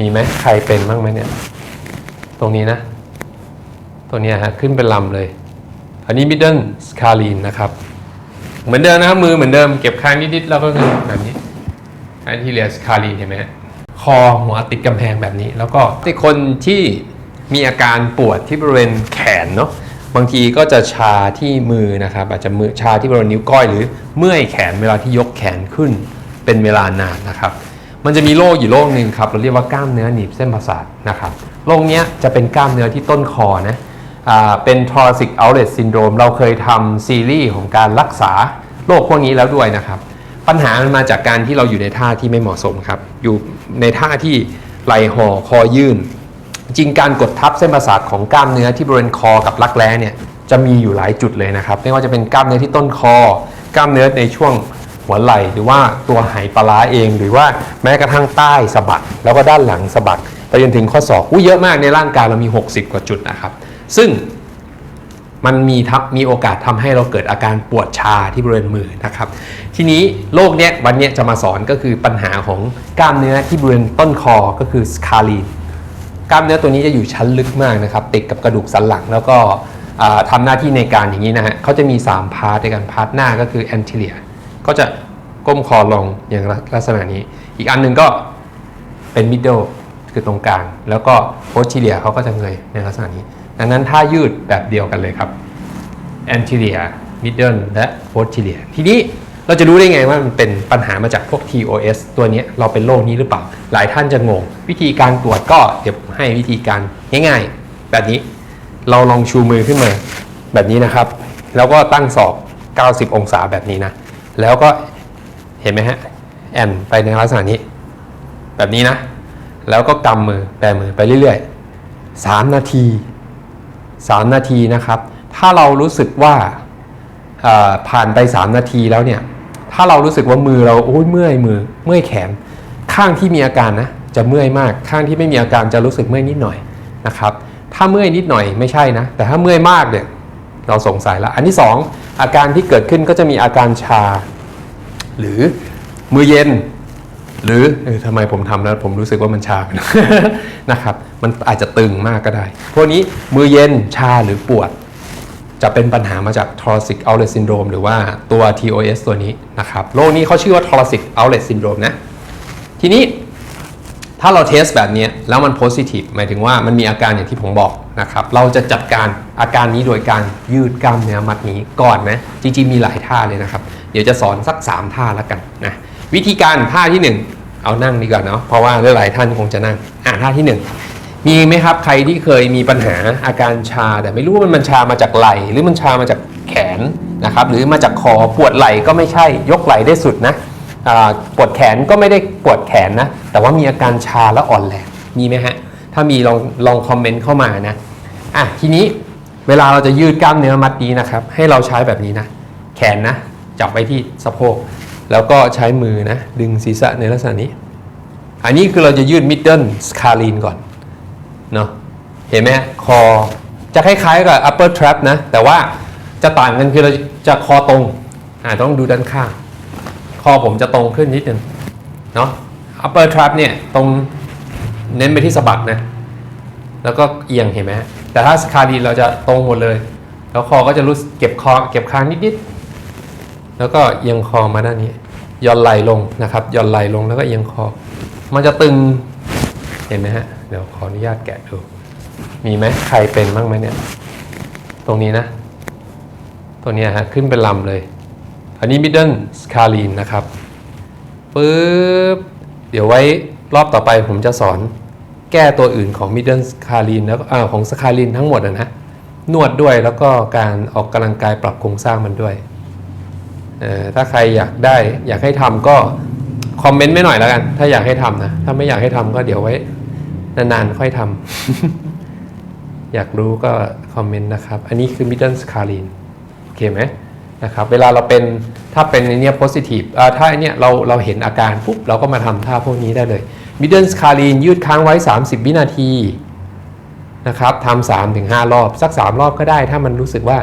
มีไหมใครเป็นบ้างไหมเนี่ย ตรงนี้นะ ตัวนี้ฮะขึ้นเป็นลำเลย อันนี้ middle scalene นะครับ เหมือนเดิมนะครับมือเหมือนเดิมเก็บข้างนิดๆแล้วก็คือแบบนี้อันที่เหลือสคาลีนเห็นไหมคอหัวติดกำแพงแบบนี้ แล้วก็ที่คนที่มีอาการปวดที่บริเวณแขนเนาะบางทีก็จะชาที่มือนะครับ อาจจะมือชาที่บริเวณนิ้วก้อยหรือเมื่อยแขนเวลาที่ยกแขนขึ้นเป็นเวลานานนะครับ มันจะมีโรคอยู่โรคหนึ่งครับ เราเรียกว่ากล้ามเนื้อหนีบเส้นประสาทนะครับโรคเนี้ยจะเป็นกล้ามเนื้อที่ต้นคอนะเป็น thoracic outlet syndrome เราเคยทำซีรีส์ของการรักษาโรคพวกนี้แล้วด้วยนะครับ ปัญหามันมาจากการที่เราอยู่ในท่าที่ไม่เหมาะสมครับ อยู่ในท่าที่ไหล่ห่อคอยื่น จริงการกดทับเส้นประสาทของกล้ามเนื้อที่บริเวณคอกับรักแร้เนี่ยจะมีอยู่หลายจุดเลยนะครับ ไม่ว่าจะเป็นกล้ามเนื้อที่ต้นคอกล้ามเนื้อในช่วง หัวไหล่หรือว่าตัวไหปลาร้าเอง หรือว่าแม้กระทั่งใต้สะบักแล้วก็ด้านหลังสะบักไปจนถึงข้อศอกอู้เยอะมากในร่างกายเรามี 60 กว่าจุดนะครับ ซึ่งมันมีทับมีโอกาสทำให้เราเกิดอาการปวดชาที่บริเวณมือนะครับ ทีนี้โรคเนี้ยวันเนี้ยจะมาสอนก็คือปัญหาของกล้ามเนื้อที่บริเวณต้นคอก็คือสคาลีนกล้ามเนื้อตัวนี้จะอยู่ชั้นลึกมากนะครับ ติดกับกระดูกสันหลังแล้วก็อ่าทำหน้าที่ในการอย่างนี้นะฮะเขาจะมี 3 พาร์ทในการพาร์ทหน้าก็คือ anterior ก็จะก้มคอลงอย่างลักษณะนี้ อีกอันหนึ่งก็เป็น middle คือตรงกลาง แล้วก็ posterior เขาก็จะเงยในลักษณะนี้ ดังนั้นถ้ายืดแบบเดียวกันเลยครับ anterior middle และ posterior ทีนี้เราจะรู้ได้ไงว่ามันเป็นปัญหามาจากพวก TOS ตัวนี้เราเป็นโรคนี้หรือเปล่า หลายท่านจะงง วิธีการตรวจก็เดี๋ยวให้วิธีการง่ายๆ แบบนี้เราลองชูมือขึ้นมาแบบนี้นะครับ แล้วก็ตั้งศอก 90 องศาแบบนี้นะ แล้วก็เห็นไหมฮะแอนไปในลักษณะนี้ แบบนี้นะ แล้วก็กำมือแบมือไปเรื่อยๆ 3 นาที 3 นาทีนะครับ ถ้าเรารู้สึกว่าผ่านไป 3 นาทีแล้วเนี่ย ถ้าเรารู้สึกว่ามือเราโอ้ยเมื่อยมือเมื่อยแขน ข้างที่มีอาการนะจะเมื่อยมาก ข้างที่ไม่มีอาการจะรู้สึกเมื่อยนิดหน่อยนะครับ ถ้าเมื่อยนิดหน่อยไม่ใช่นะ แต่ถ้าเมื่อยมากเนี่ยเราสงสัยแล้วอันที่2 อาการที่เกิดขึ้นก็จะมีอาการชา หรือมือเย็น หรือเออทำไมผมทำแล้วผมรู้สึกว่ามันชา นะครับ มันอาจจะตึงมากก็ได้ พวกนี้มือเย็นชาหรือปวด จะเป็นปัญหามาจาก thoracic outlet syndrome หรือว่าตัว TOS ตัวนี้นะครับโรคนี้เขาชื่อว่า thoracic outlet syndrome นะทีนี้ถ้าเราเทสแบบนี้แล้วมันโพสิทีฟหมายถึงว่ามันมีอาการอย่างที่ผมบอก นะครับเราจะจัดการอาการนี้โดยการยืดกล้ามเนื้อมัดนี้ก่อนนะจริงๆมีหลายท่าเลยนะครับ เดี๋ยวจะสอนสัก 3 ท่าแล้วกันนะวิธีการท่าที่ 1 เอานั่งดีกว่าเนาะเพราะว่าหลายๆท่านคงจะนั่งอ่าท่าที่ 1 มีไหมครับใครที่เคยมีปัญหาอาการชา แต่ไม่รู้ว่ามันชามาจากไหล่หรือมันชามาจากแขนนะครับหรือมาจากคอปวดไหล่ก็ไม่ใช่ยกไหล่ได้สุดนะปวดแขนก็ไม่ได้ปวดแขนนะแต่ว่ามีอาการชาและอ่อนแรงมีไหมฮะถ้ามีลองลองคอมเมนต์เข้ามานะ อะทีนี้เวลาเราจะยืดกล้ามเนื้อมัดนี้นะครับ ให้เราใช้แบบนี้นะ แขนนะ จับไว้ที่สะโพก แล้วก็ใช้มือนะ ดึงศีรษะในลักษณะนี้ อันนี้คือเราจะยืด middle scalene ก่อน เนาะเห็นไหมคอจะคล้ายๆกับ upper trap นะ แต่ว่าจะต่างกันคือเราจะคอตรงอ่าต้องดูด้านข้าง คอผมจะตรงขึ้นนิดนึงเนาะ upper trap เนี่ยตรงเน้นไปที่สะบักนะ แล้วก็เอียงเห็นไหมฮะ แต่ถ้าสคาดีเราจะตรงหมดเลย แล้วคอก็จะรู้สึกเก็บคอเก็บคางนิดๆแล้วก็เอียงคอมาด้านนี้ย่อนไหลลงนะครับย่อนไหลลงแล้วก็เอียงคอ มันจะตึงเห็นไหมฮะเดี๋ยวขออนุญาตแกะดูมีไหมใครเป็นบ้างไหมเนี่ย ตรงนี้นะ ตัวนี้ฮะขึ้นเป็นลำเลย อันนี้ middle scalene นะครับปึ๊บเดี๋ยวไว้รอบต่อไปผมจะสอน แก้ตัวอื่นของ middle scalene แล้วของ scalene ทั้งหมดอะนะนวดด้วยแล้วก็การออกกำลังกายปรับโครงสร้างมันด้วย ถ้าใครอยากได้อยากให้ทำก็คอมเมนต์ไม่หน่อยแล้วกัน ถ้าอยากให้ทำนะ ถ้าไม่อยากให้ทำก็เดี๋ยวไว้นานๆค่อยทำอยากรู้ก็คอมเมนต์นะครับ อันนี้คือ middle scalene โอเคไหมนะครับ เวลาเราเป็นถ้าเป็นในเนี้ย positive อ่าถ้าอันเนี้ยเราเราเห็นอาการปุ๊บเราก็มาทำท่าพวกนี้ได้เลย middle scalene ยืดค้างไว้ 30 วินาทีนะครับทำสามถึงห้ารอบ สัก 3 รอบก็ได้ ถ้ามันรู้สึกว่า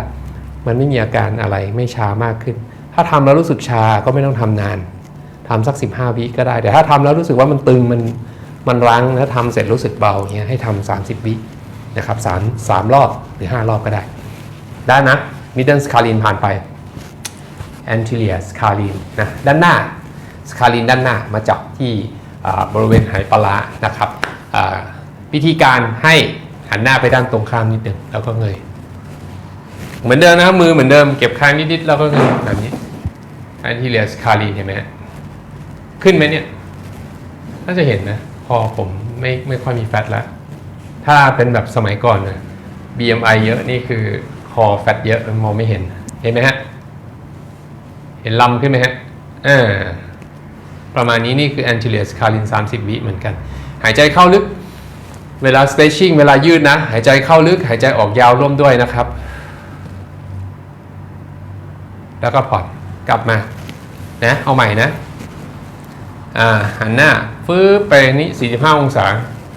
มันไม่มีอาการอะไรไม่ชามากขึ้น ถ้าทำแล้วรู้สึกชาก็ไม่ต้องทำนานทำสัก 15 วิก็ได้ แต่ถ้าทำแล้วรู้สึกว่ามันตึงมันมันรั้งแล้วทำเสร็จรู้สึกเบาเงี้ยให้ทำสามสิบวินะครับสามสามรอบหรือห้ารอบก็ได้ ได้นะ middle scalene ผ่านไป anterior scalene นะด้านหน้า scalene ด้านหน้ามาจับที่ บริเวณไหปลานะครับอ่าวิธีการให้หันหน้าไปด้านตรงข้ามนิดหนึ่งแล้วก็เงย เหมือนเดิมนะครับมือเหมือนเดิมเก็บคางนิดๆแล้วก็เงยแบบนี้ anterior scalene เห็นไหมขึ้นไหมเนี่ยน่าจะเห็นนะพอผมไม่ไม่ค่อยมีแฟตแล้ว ถ้าเป็นแบบสมัยก่อนนะ BMI เยอะนี่คือคอแฟตเยอะมองไม่เห็น เห็นไหมฮะ เห็นลำขึ้นไหมฮะอ่า ประมาณนี้นี่คือ anterior scalene 30 วิเหมือนกัน หายใจเข้าลึก เวลา stretching เวลายืดนะ หายใจเข้าลึก หายใจออกยาวร่วมด้วยนะครับ แล้วก็ผ่อนกลับมานะเอาใหม่นะอ่าหันหน้าฟื้ไปนี่45 องศา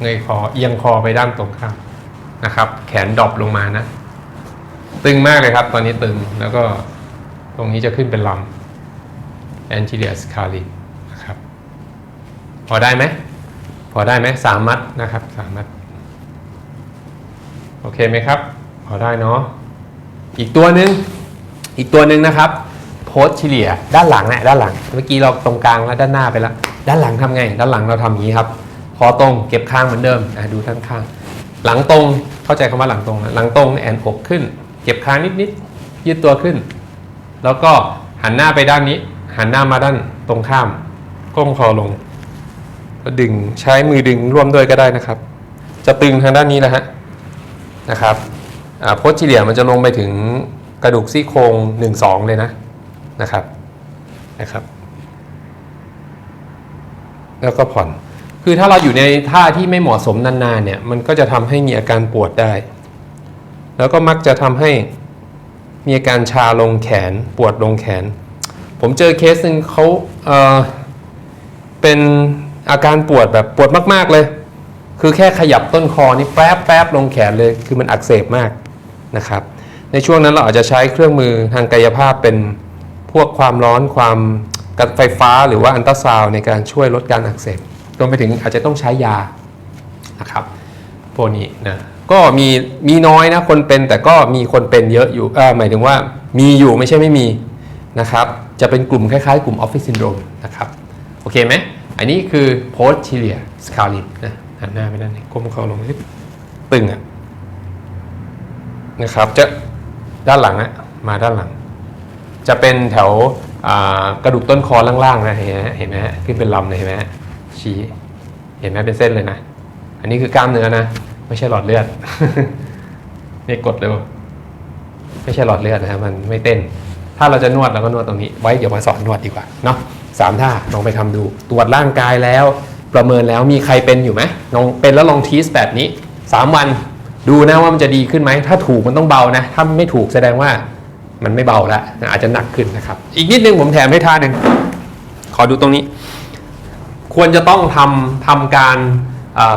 เงยคอเอียงคอไปด้านตรงข้ามนะครับ แขนดรอปลงมานะ ตึงมากเลยครับ ตอนนี้ตึงแล้วก็ตรงนี้จะขึ้นเป็นลำ anterior scalene น พอได้ไหมพอได้ไหมสามมัดนะครับสามมัดโอเคไหมครับ พอได้เนาะอีกตัวหนึ่งอีกตัวหนึ่งนะครับโพสเฉลี่ยด้านหลังนะด้านหลัง เมื่อกี้เราตรงกลางแล้วด้านหน้าไปแล้ว ด้านหลังทำไง ด้านหลังเราทำอย่างนี้ครับคอตรงเก็บข้างเหมือนเดิมอะดูด้านข้าง หลังตรงเข้าใจคำว่าหลังตรงนะหลังตรงแอนอกขึ้น เก็บค้างนิดๆยืดตัวขึ้น แล้วก็หันหน้าไปด้านนี้ หันหน้ามาด้านตรงข้ามก้มคอลง แล้วดึงใช้มือดึงร่วมด้วยก็ได้นะครับ จะตึงทางด้านนี้แหละฮะนะครับโพสจิเลียมันจะลงไปถึงกระดูกซี่โครงหนึ่งสองเลยนะนะครับนะครับ แล้วก็ผ่อน คือถ้าเราอยู่ในท่าที่ไม่เหมาะสมนานๆเนี่ยมันก็จะทำให้มีอาการปวดได้ แล้วก็มักจะทำให้มีอาการชาลงแขนปวดลงแขน ผมเจอเคสหนึ่งเขาเเป็น อาการปวดแบบปวดมากๆเลย คือแค่ขยับต้นคอนี่แป๊บแป๊บลงแขนเลย คือมันอักเสบมากนะครับ ในช่วงนั้นเราอาจจะใช้เครื่องมือทางกายภาพเป็นพวกความร้อนความกัดไฟฟ้าหรือว่าอันตราซาวในการช่วยลดการอักเสบรวมไปถึงอาจจะต้องใช้ยานะครับพวกนี้นะก็มีมีน้อยนะคนเป็นแต่ก็มีคนเป็นเยอะอยู่หมายถึงว่ามีอยู่ไม่ใช่ไม่มีนะครับ จะเป็นกลุ่มคล้ายๆ กลุ่มออฟฟิศซินโดรมนะครับ โอเคไหม อันนี้คือ post c h i l i a scaling นะหันหน้าไปด้านนี้ก้มเขาลงนิดตึงอะนะครับจะด้านหลังอะมาด้านหลัง จะเป็นแถวกระดูกต้นคอล่างๆนะเห็นไหมเห็นไหมฮะขึ้นเป็นลำเลยเห็นไหมฮะชี้เห็นไหมเป็นเส้นเลยนะ อันนี้คือกล้ามเนื้อนะ ไม่ใช่หลอดเลือดนี่กดเร็วไม่ใช่หลอดเลือดนะฮะมันไม่เต้น ถ้าเราจะนวดเราก็นวดตรงนี้ ไว้เดี๋ยวมาสอนนวดดีกว่าเนาะ สามท่าลองไปทำดู ตรวจร่างกายแล้ว ประเมินแล้วมีใครเป็นอยู่ไหมลองเป็นแล้วลองทีสแบบนี้สามวันดูนะว่ามันจะดีขึ้นไหม ถ้าถูกมันต้องเบานะ ถ้าไม่ถูกแสดงว่ามันไม่เบาแล้วอาจจะหนักขึ้นนะครับ อีกนิดนึงผมแถมให้ท่าหนึ่งขอดูตรงนี้ ควรจะต้องทำทำการ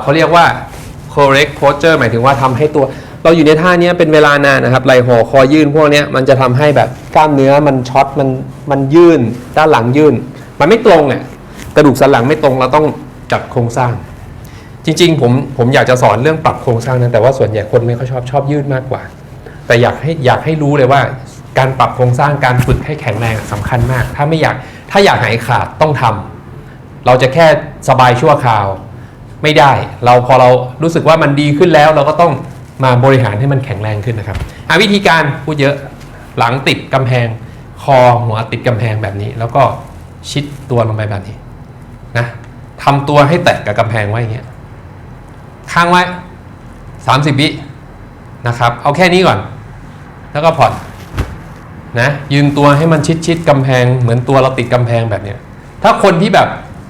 เขาเรียกว่า correct posture หมายถึงว่าทำให้ตัว เราอยู่ในท่านี้เป็นเวลานานนะครับไหล่ห่อคอยื่นพวกนี้มันจะทำให้แบบกล้ามเนื้อมันช็อตมันมันยื่น ด้านหลังยื่น มันไม่ตรงอะกระดูกสันหลังไม่ตรงเราต้องจัดโครงสร้าง จริง ๆ ผมผมอยากจะสอนเรื่องปรับโครงสร้างนะแต่ว่าส่วนใหญ่คนไม่ค่อยชอบชอบยืดมากกว่า แต่อยากให้อยากให้รู้เลยว่า การปรับโครงสร้างการฝึกให้แข็งแรงสำคัญมาก ถ้าไม่อยากถ้าอยากหายขาดต้องทำเราจะแค่สบายชั่วคราวไม่ได้ เราพอเรารู้สึกว่ามันดีขึ้นแล้ว เราก็ต้องมาบริหารให้มันแข็งแรงขึ้นนะครับหาวิธีการพูดเยอะหลังติดกำแพง คอหัวติดกำแพงแบบนี้แล้วก็ ชิดตัวลงไปแบบนี้นะทำตัวให้แตะกับกำแพงไว้อย่างเงี้ยค้างไว้ 30 วินะครับ เอาแค่นี้ก่อน แล้วก็ผ่อนนะยืนตัวให้มันชิดชิดกำแพง เหมือนตัวเราติดกำแพงแบบเนี้ยถ้าคนที่แบบ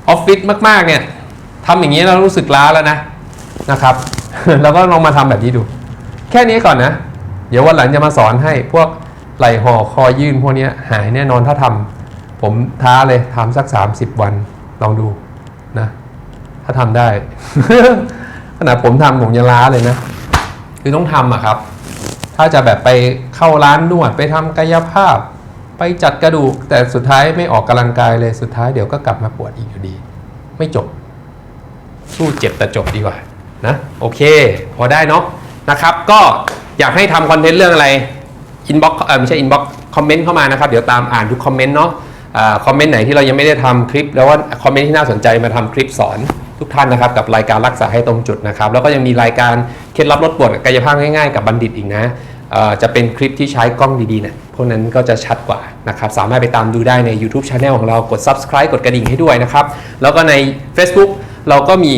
ออฟฟิศมาก ๆ เนี่ยทำอย่างนี้แล้วรู้สึกล้าแล้วนะนะครับแล้วก็ลองมาทำแบบนี้ดู แค่นี้ก่อนนะ เดี๋ยววันหลังจะมาสอนให้พวกไหล่ห่อคอยื่นพวกเนี้ยหายแน่นอนถ้าทำ ผมท้าเลยทำสัก 30 วันลองดูนะ ถ้าทำได้ ขนาดผมทำผมยังล้าเลยนะ คือต้องทำอะครับ ถ้าจะแบบไปเข้าร้านนวดไปทำกายภาพ ไปจัดกระดูก แต่สุดท้ายไม่ออกกำลังกายเลยสุดท้ายเดี๋ยวก็กลับมาปวดอีกอยู่ดี ไม่จบ สู้เจ็บแต่จบดีกว่านะโอเค พอได้เนาะนะครับ ก็อยากให้ทำคอนเทนต์เรื่องอะไรอินบ็อกเออไม่ใช่อินบ็อกคอมเมนต์เข้ามานะครับ เดี๋ยวตามอ่านทุกคอมเมนต์เนาะ คอมเมนต์ไหนที่เรายังไม่ได้ทำคลิป แล้วว่าคอมเมนต์ที่น่าสนใจมาทำคลิปสอนทุกท่านนะครับกับรายการรักษาให้ตรงจุดนะครับแล้วก็ยังมีรายการเคล็ดลับลดปวดกายภาพง่ายๆกับบัณฑิตอีกนะจะเป็นคลิปที่ใช้กล้องดีๆเนี่ยพวกนั้นก็จะชัดกว่านะครับ สามารถไปตามดูได้ใน YouTube Channel ของเรากด Subscribe กดกระดิ่งให้ด้วยนะครับ แล้วก็ใน Facebook เราก็มี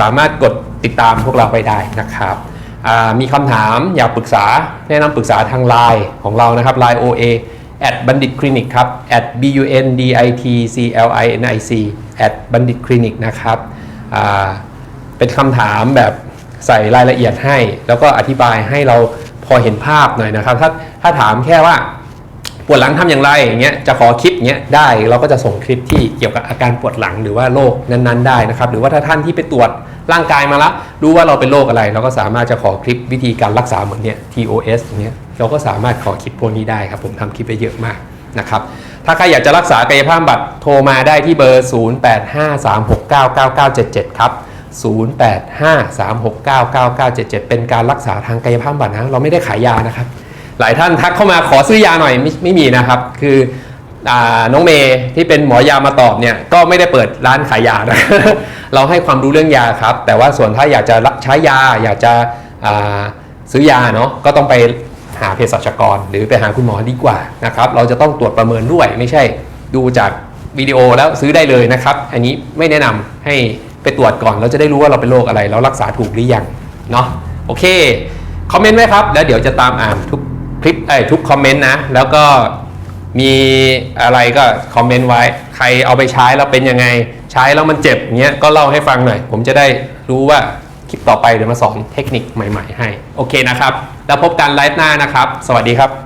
สามารถกดติดตามพวกเราไปได้นะครับมีคำถามอยากปรึกษาแนะนำปรึกษาทาง Line ของเรานะครับ Line OA at บัณฑิตคลินิกครับ at b u n d i t c l i n i c at บัณฑิตคลินิกนะครับเป็นคำถามแบบใส่รายละเอียดให้ แล้วก็อธิบายให้เราพอเห็นภาพหน่อยนะครับ ถ้าถ้าถามแค่ว่าปวดหลังทำอย่างไรอย่างเงี้ยจะขอคลิปเงี้ยได้เราก็จะส่งคลิปที่เกี่ยวกับอาการปวดหลังหรือว่าโรคนั้นๆได้นะครับ หรือว่าถ้าท่านที่ไปตรวจร่างกายมาแล้วรู้ว่าเราเป็นโรคอะไร เราก็สามารถจะขอคลิปวิธีการรักษาเหมือนเนี้ย TOS เงี้ย เราก็สามารถขอคลิปพวกนี้ได้ครับ ผมทำคลิปไปเยอะมากนะครับ ถ้าใครอยากจะรักษากายภาพบำบัดโทรมาได้ที่เบอร์ 0853699977 ครับ 0853699977 เป็นการรักษาทางกายภาพบำบัดนะ เราไม่ได้ขายยานะครับ หลายท่านทักเข้ามาขอซื้อยาหน่อยไม่ไม่มีนะครับ คืออน้องเมย์ที่เป็นหมอยามาตอบเนี่ยก็ไม่ได้เปิดร้านขายยานะ เราให้ความรู้เรื่องยาครับ แต่ว่าส่วนถ้าอยากจะใช้ยาอยากจะซื้อยาเนาะก็ต้องไป หาเภสัชกร หรือไปหาคุณหมอดีกว่านะครับเราจะต้องตรวจประเมินด้วยไม่ใช่ดูจากวิดีโอแล้วซื้อได้เลยนะครับ อันนี้ไม่แนะนำให้ไปตรวจก่อนเราจะได้รู้ว่าเราเป็นโรคอะไร แล้วรักษาถูกหรือยังเนาะโอเคคอมเมนต์ไว้ครับ แล้วเดี๋ยวจะตามอ่านทุกคลิปเอ้ทุกคอมเมนต์นะ แล้วก็มีอะไรก็คอมเมนต์ไว้ ใครเอาไปใช้แล้วเป็นยังไง ใช้แล้วมันเจ็บเงี้ยก็เล่าให้ฟังหน่อย ผมจะได้รู้ว่า คลิปต่อไปเดี๋ยวมาสอนเทคนิคใหม่ ๆ ให้ โอเคนะครับ แล้วพบกันไลฟ์หน้านะครับ สวัสดีครับ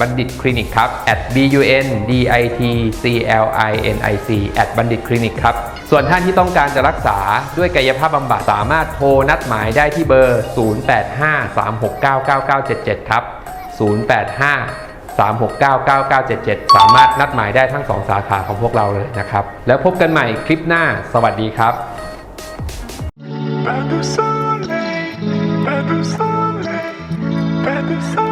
บัณฑิตคลินิกครับ at b u n d i t c l i n i c at บัณฑิตคลินิกครับ ส่วนท่านที่ต้องการจะรักษาด้วยกายภาพบำบัดสามารถโทรนัดหมายได้ที่เบอร์ 0853699977 ครับ 085 3699977 สามารถนัดหมายได้ทั้ง 2 สาขาของพวกเราเลยนะครับ แล้วพบกันใหม่คลิปหน้า สวัสดีครับ Pas de soleil, pas de soleil, pas de soleil,